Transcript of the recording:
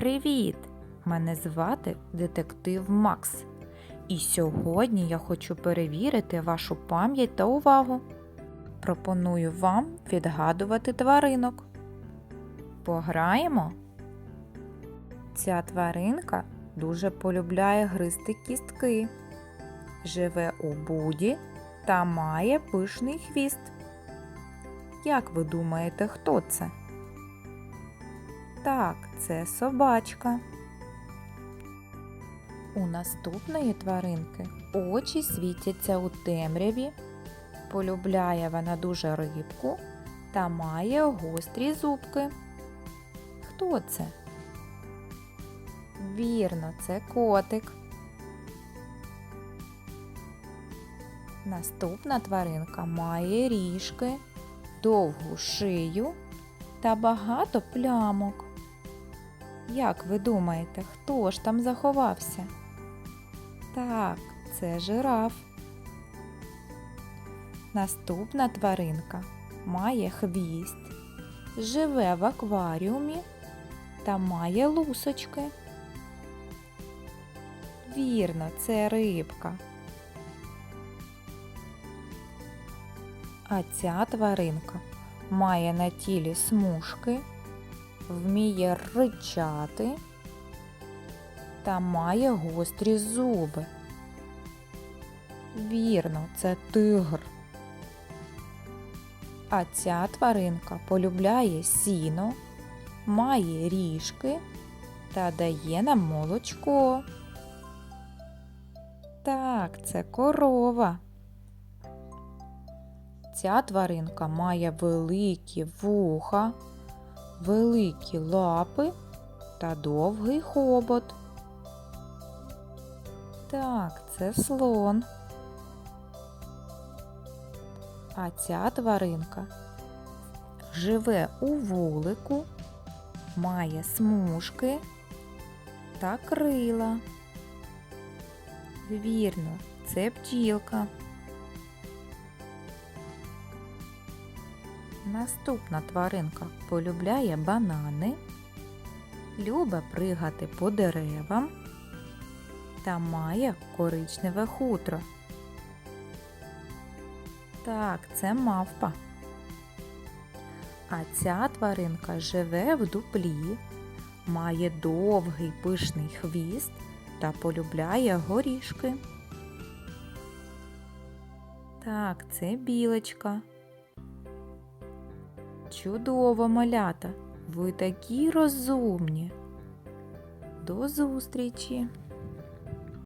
Привіт! Мене звати детектив Макс. І сьогодні я хочу перевірити вашу пам'ять та увагу. Пропоную вам відгадувати тваринок. Пограємо? Ця тваринка дуже полюбляє гризти кістки, живе у буді та має пишний хвіст. Як ви думаєте, хто це? Так, це собачка. У наступної тваринки очі світяться у темряві. Полюбляє вона дуже рибку та має гострі зубки. Хто це? Вірно, це котик. Наступна тваринка має ріжки, довгу шию та багато плямок. Як ви думаєте, хто ж там заховався? Так, це жираф. Наступна тваринка має хвіст, живе в акваріумі та має лусочки. Вірно, це рибка. А ця тваринка має на тілі смужки, вміє ричати та має гострі зуби. Вірно, це тигр. А ця тваринка полюбляє сіно, має ріжки та дає нам молочко. Так, це корова. Ця тваринка має великі вуха, великі лапи та довгий хобот. Так, це слон. А ця тваринка живе у вулику, має смужки та крила. Вірно, це бджілка. Наступна тваринка полюбляє банани, любить пригати по деревам та має коричневе хутро. Так, це мавпа. А ця тваринка живе в дуплі, має довгий пишний хвіст та полюбляє горішки. Так, це білочка. Чудово, малята! Ви такі розумні. До зустрічі!